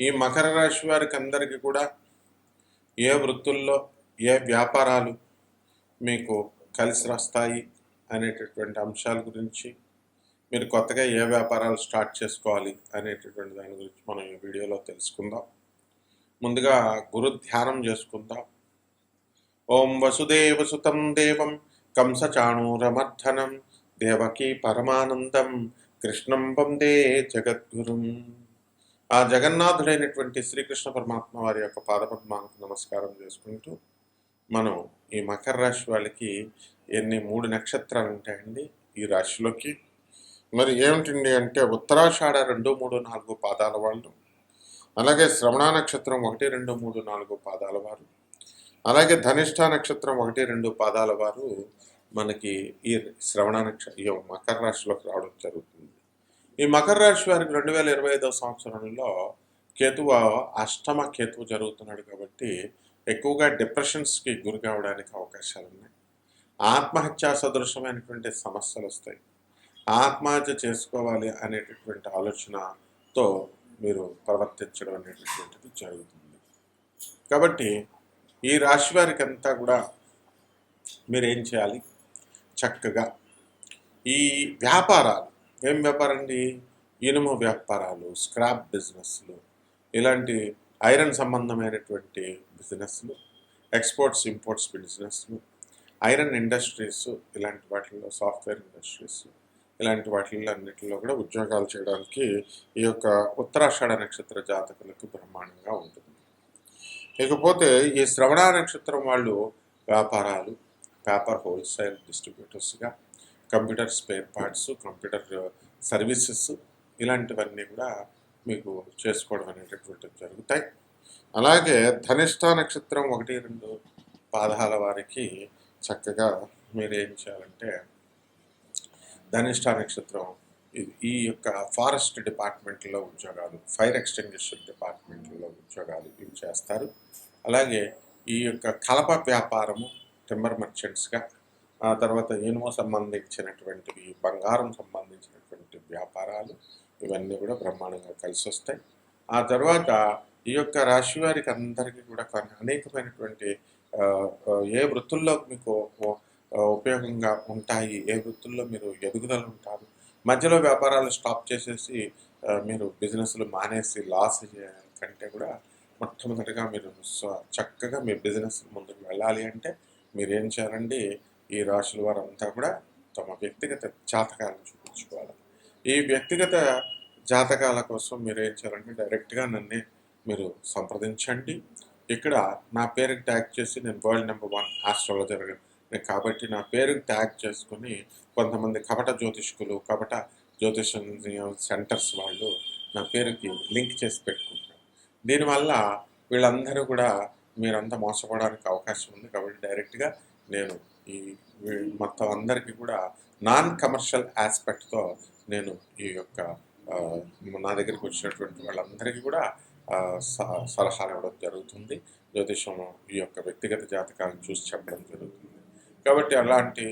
ఈ మకర రాశి వారికి అందరికీ కూడా ఏ వృత్తుల్లో ఏ వ్యాపారాలు మీకు కలిసి వస్తాయి అనేటటువంటి అంశాల గురించి మీరు కొత్తగా ఏ వ్యాపారాలు స్టార్ట్ చేసుకోవాలి అనేటటువంటి దాని గురించి మనం ఈ వీడియోలో తెలుసుకుందాం. ముందుగా గురు ధ్యానం చేసుకుందాం. ఓం వసుదేవ సుతం దేవం కంసచాణూరమర్ధనం దేవకీ పరమానందం కృష్ణం వందే జగద్గురుం. ఆ జగన్నాథుడైనటువంటి శ్రీకృష్ణ పరమాత్మ వారి యొక్క పాదపద్మానికి నమస్కారం చేసుకుంటూ మనం ఈ మకర రాశి వాళ్ళకి ఎన్ని మూడు నక్షత్రాలు ఉంటాయండి? ఈ రాశిలోకి. మరి ఏమిటండి అంటే ఉత్తరాషాఢ రెండు మూడు నాలుగు పాదాల వాళ్ళు. అలాగే శ్రవణ నక్షత్రం ఒకటి రెండు మూడు నాలుగు పాదాల వారు. అలాగే ధనిష్ట నక్షత్రం ఒకటి రెండు పాదాల వారు మనకి ఈ శ్రవణ నక్షత్రం ఈ మకర రాశిలోకి రావడం జరుగుతుంది. ఈ మకర రాశి వారికి రెండు వేల ఇరవై ఐదవ సంవత్సరంలో కేతువు అష్టమ కేతువు జరుగుతున్నాడు కాబట్టి ఎక్కువగా డిప్రెషన్స్కి గురి కావడానికి అవకాశాలు ఉన్నాయి ఆత్మహత్యా సదృశమైనటువంటి సమస్యలు వస్తాయి. ఆత్మహత్య చేసుకోవాలి అనేటటువంటి ఆలోచనతో మీరు ప్రవర్తించడం అనేటటువంటిది జరుగుతుంది. కాబట్టి ఈ రాశి వారికి అంతా కూడా మీరు ఏం చేయాలి? చక్కగా ఈ వ్యాపారాలు ఏం వ్యాపారం అండి ఇనుము వ్యాపారాలు స్క్రాప్ బిజినెస్లు ఇలాంటి ఐరన్ సంబంధమైనటువంటి బిజినెస్లు ఎక్స్పోర్ట్స్ ఇంపోర్ట్స్ బిజినెస్లు ఐరన్ ఇండస్ట్రీస్ ఇలాంటి వాటిల్లో సాఫ్ట్వేర్ ఇండస్ట్రీస్ ఇలాంటి వాటిల్లో అన్నిటిలో కూడా ఉద్యోగాలు చేయడానికి ఈ యొక్క ఉత్తరాషాఢ నక్షత్ర జాతకులకు బ్రహ్మాండంగా ఉంటుంది. ఇకపోతే ఈ శ్రవణ నక్షత్రం వాళ్ళు వ్యాపారాలు paper wholesale డిస్ట్రిబ్యూటర్స్గా computer spare parts computer services ఇలాంటివన్నీ కూడా మీకు చేసుకోవడం అనేటటువంటివి జరుగుతాయి. అలాగే ధనిష్ట నక్షత్రం ఒకటి రెండు పాదాల వారికి చక్కగా మీరు ఏం చేయాలంటే ధనిష్ట నక్షత్రం ఈ యొక్క ఫారెస్ట్ డిపార్ట్మెంట్లో ఉద్యోగాలు ఫైర్ ఎక్స్టెంగ్విషర్ డిపార్ట్మెంట్లో ఉద్యోగాలు ఇవి చేస్తారు. అలాగే ఈ యొక్క కలప వ్యాపారము టింబర్ మర్చెంట్స్గా ఆ తర్వాత ఇనుము సంబంధించినటువంటివి బంగారం సంబంధించినటువంటి వ్యాపారాలు ఇవన్నీ కూడా బ్రహ్మాండంగా కలిసి వస్తాయి. ఆ తర్వాత ఈ యొక్క రాశి వారికి అందరికీ కూడా అనేకమైనటువంటి ఏ వృత్తుల్లో మీకు ఉపయోగంగా ఉంటాయి ఏ వృత్తుల్లో మీరు ఎదుగుదల ఉంటారు మధ్యలో వ్యాపారాలు స్టాప్ చేసేసి మీరు బిజినెస్లు మానేసి లాస్ కంటే కూడా మొట్టమొదటిగా మీరు చక్కగా మీ బిజినెస్ ముందుకు వెళ్ళాలి అంటే మీరు ఏం చేయాలండి ఈ రాశుల వారంతా కూడా తమ వ్యక్తిగత జాతకాలను చూపించుకోవాలి. ఈ వ్యక్తిగత జాతకాల కోసం మీరు ఏం చేయాలంటే డైరెక్ట్గా నన్నే మీరు సంప్రదించండి. ఇక్కడ నా పేరుకి ట్యాగ్ చేసి నేను వరల్డ్ నెంబర్ వన్ ఆస్ట్రాలజర్ కాబట్టి నా పేరుకి ట్యాగ్ చేసుకొని కొంతమంది కపట జ్యోతిష్కులు కపట జ్యోతిష సెంటర్స్ వాళ్ళు నా పేరుకి లింక్ చేసి పెట్టుకుంటారు. దీనివల్ల వీళ్ళందరూ కూడా మీరంతా మోసపోవడానికి అవకాశం ఉంది కాబట్టి డైరెక్ట్గా నేను ఈ మొత్తం అందరికీ కూడా నాన్ కమర్షియల్ ఆస్పెక్ట్తో నేను ఈ యొక్క నా దగ్గరికి వచ్చినటువంటి వాళ్ళందరికీ కూడా స- సలహాలు ఇవ్వడం జరుగుతుంది. జ్యోతిషం ఈ యొక్క వ్యక్తిగత జాతకాలను చూసి చెప్పడం జరుగుతుంది. కాబట్టి అలాంటి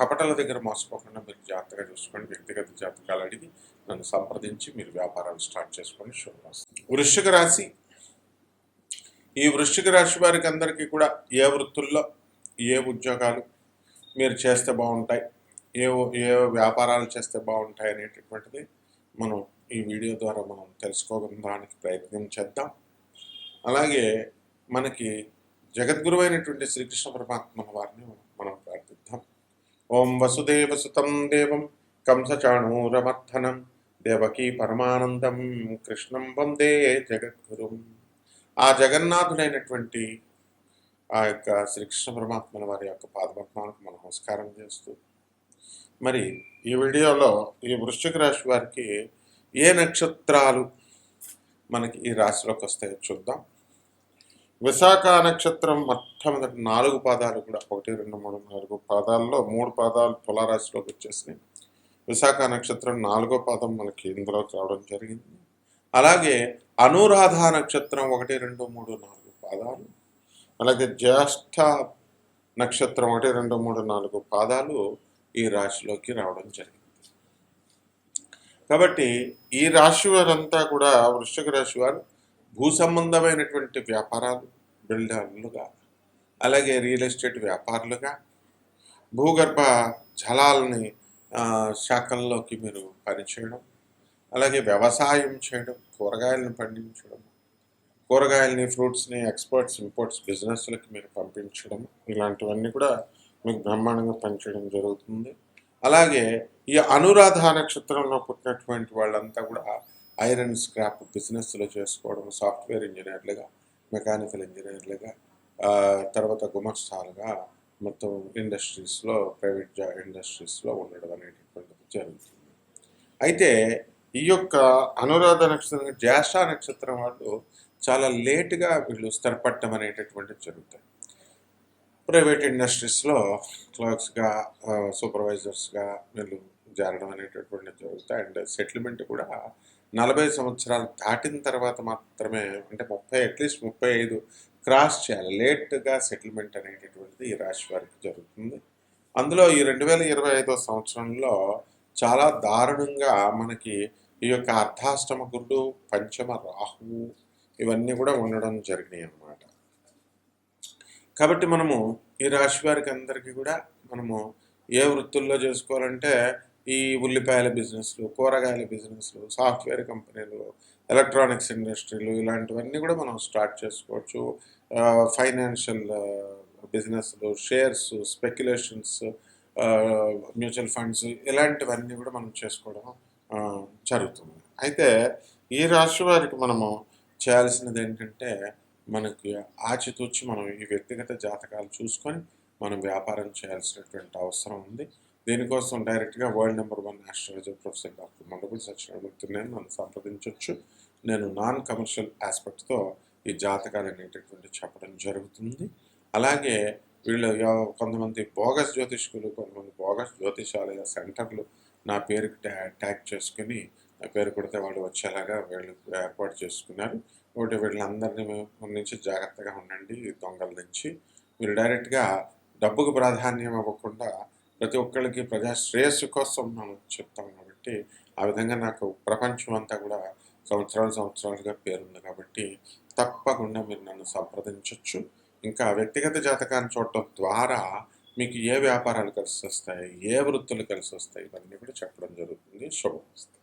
కపటల దగ్గర మోసపోకుండా మీరు జాగ్రత్తగా చూసుకోండి. వ్యక్తిగత జాతకాలు అడిగి నన్ను సంప్రదించి మీరు వ్యాపారాలు స్టార్ట్ చేసుకొని శుభమస్తు వృశ్చిక రాశి. ఈ వృశ్చిక రాశి వారికి అందరికీ కూడా ఏ వృత్తుల్లో ఏ ఉద్యోగాలు మీరు చేస్తే బాగుంటాయి ఏ ఏ వ్యాపారాలు చేస్తే బాగుంటాయి అనేటటువంటిది మనం ఈ వీడియో ద్వారా మనం తెలుసుకోవడానికి ప్రయత్నం చేద్దాం. అలాగే మనకి జగద్గురు అయినటువంటి శ్రీకృష్ణ పరమాత్మ వారిని మనం ప్రార్థిద్దాం. ఓం వసుదేవ సుతం దేవం కంసచాణూరమర్థనం దేవకీ పరమానందం కృష్ణం వందే జగద్గురుం. ఆ జగన్నాథుడైనటువంటి ఆ యొక్క శ్రీకృష్ణ పరమాత్మల వారి యొక్క పాదపద్మాలకు మనం నమస్కారం చేస్తూ మరి ఈ వీడియోలో ఈ వృశ్చిక రాశి వారికి ఏ నక్షత్రాలు మనకి ఈ రాశిలోకి వస్తాయో చూద్దాం. విశాఖ నక్షత్రం మొట్టమొదటి నాలుగు పాదాలు కూడా ఒకటి రెండు మూడు నాలుగు పాదాల్లో మూడు పాదాలు తులారాశిలోకి వచ్చేసినాయి. విశాఖ నక్షత్రం నాలుగో పాదం మనకి ఇందులోకి రావడం జరిగింది. అలాగే అనురాధ నక్షత్రం ఒకటి రెండు మూడు నాలుగు పాదాలు అలాగే జ్యేష్ఠ నక్షత్రం ఒకటి రెండు మూడు నాలుగు పాదాలు ఈ రాశిలోకి రావడం జరిగింది. కాబట్టి ఈ రాశి వారంతా కూడా వృశ్చిక రాశి వారు భూ సంబంధమైనటువంటి వ్యాపారాలు బిల్డర్లుగా అలాగే రియల్ ఎస్టేట్ వ్యాపారులుగా భూగర్భ జలాలని శాఖల్లోకి మీరు పనిచేయడం అలాగే వ్యవసాయం చేయడం కూరగాయలను పండించడం కూరగాయలని ఫ్రూట్స్ని ఎక్స్పోర్ట్స్ ఇంపోర్ట్స్ బిజినెస్లకు మీరు పంపించడం ఇలాంటివన్నీ కూడా మీకు బ్రహ్మాండంగా పనిచేయడం జరుగుతుంది. అలాగే ఈ అనురాధ నక్షత్రంలో పుట్టినటువంటి వాళ్ళంతా కూడా ఐరన్ స్క్రాప్ బిజినెస్లో చేసుకోవడం సాఫ్ట్వేర్ ఇంజనీర్లుగా మెకానికల్ ఇంజనీర్లుగా తర్వాత గుమస్తాలుగా మొత్తం ఇండస్ట్రీస్లో ప్రైవేట్ జా ఇండస్ట్రీస్లో ఉండడం అనేటటువంటిది జరుగుతుంది. అయితే ఈ యొక్క అనురాధ నక్షత్రం జ్యేష్ఠ నక్షత్రం వాళ్ళు చాలా లేటుగా వీళ్ళు స్థిరపడటం అనేటటువంటిది జరుగుతాయి. ప్రైవేట్ ఇండస్ట్రీస్లో క్లర్క్స్గా సూపర్వైజర్స్గా వీళ్ళు జారడం అనేటటువంటిది జరుగుతాయి. అండ్ సెటిల్మెంట్ కూడా నలభై సంవత్సరాలు దాటిన తర్వాత మాత్రమే అంటే ముప్పై అట్లీస్ట్ ముప్పై ఐదు క్రాస్ చేయాలి. లేట్గా సెటిల్మెంట్ అనేటటువంటిది ఈ రాశి వారికి జరుగుతుంది. అందులో ఈ రెండు వేల ఇరవై ఐదో సంవత్సరంలో చాలా దారుణంగా మనకి ఈ యొక్క అర్ధాష్టమ గురుడు పంచమ రాహువు ఇవన్నీ కూడా ఉండడం జరిగినాయి అన్నమాట. కాబట్టి మనము ఈ రాశి వారికి అందరికీ కూడా మనము ఏ వృత్తుల్లో చేసుకోవాలంటే ఈ ఉల్లిపాయల బిజినెస్లు కూరగాయల బిజినెస్లు సాఫ్ట్వేర్ కంపెనీలు ఎలక్ట్రానిక్స్ ఇండస్ట్రీలు ఇలాంటివన్నీ కూడా మనం స్టార్ట్ చేసుకోవచ్చు. ఫైనాన్షియల్ బిజినెస్లు షేర్స్ స్పెక్యులేషన్స్ మ్యూచువల్ ఫండ్స్ ఇలాంటివన్నీ కూడా మనం చేసుకోవడం జరుగుతుంది. అయితే ఈ రాశి వారికి మనము చేయాల్సినది ఏంటంటే మనకి ఆచితూచి మనం ఈ వ్యక్తిగత జాతకాలు చూసుకొని మనం వ్యాపారం చేయాల్సినటువంటి అవసరం ఉంది. దీనికోసం డైరెక్ట్గా world number one astrologer professor doctor Mandapudi Satyanarayanamurthy నేను నన్ను సంప్రదించవచ్చు నేను నాన్ కమర్షియల్ ఆస్పెక్ట్తో ఈ జాతకాలు అనేటటువంటి చెప్పడం జరుగుతుంది. అలాగే వీళ్ళు కొంతమంది బోగస్ జ్యోతిష్కులు కొంతమంది బోగస్ జ్యోతిషాలయ సెంటర్లు నా పేరుకి ట్యాగ్ చేసుకుని పేరు కొడితే వాళ్ళు వచ్చేలాగా వీళ్ళు ఏర్పాటు చేసుకున్నారు. ఒకటి వీళ్ళందరినీ మేము నుంచి జాగ్రత్తగా ఉండండి దొంగల నుంచి. మీరు డైరెక్ట్గా డబ్బుకు ప్రాధాన్యం ఇవ్వకుండా ప్రతి ఒక్కరికి ప్రజా శ్రేయస్సు కోసం మనం చెప్తాం కాబట్టి ఆ విధంగా నాకు ప్రపంచం అంతా కూడా సంవత్సరాలు సంవత్సరాలుగా పేరుంది కాబట్టి తప్పకుండా మీరు నన్ను సంప్రదించవచ్చు ఇంకా వ్యక్తిగత జాతకాన్ని చూడటం ద్వారా మీకు ఏ వ్యాపారాలు కలిసి వస్తాయి ఏ వృత్తులు కలిసి వస్తాయి ఇవన్నీ కూడా చెప్పడం జరుగుతుంది. శుభమస్తు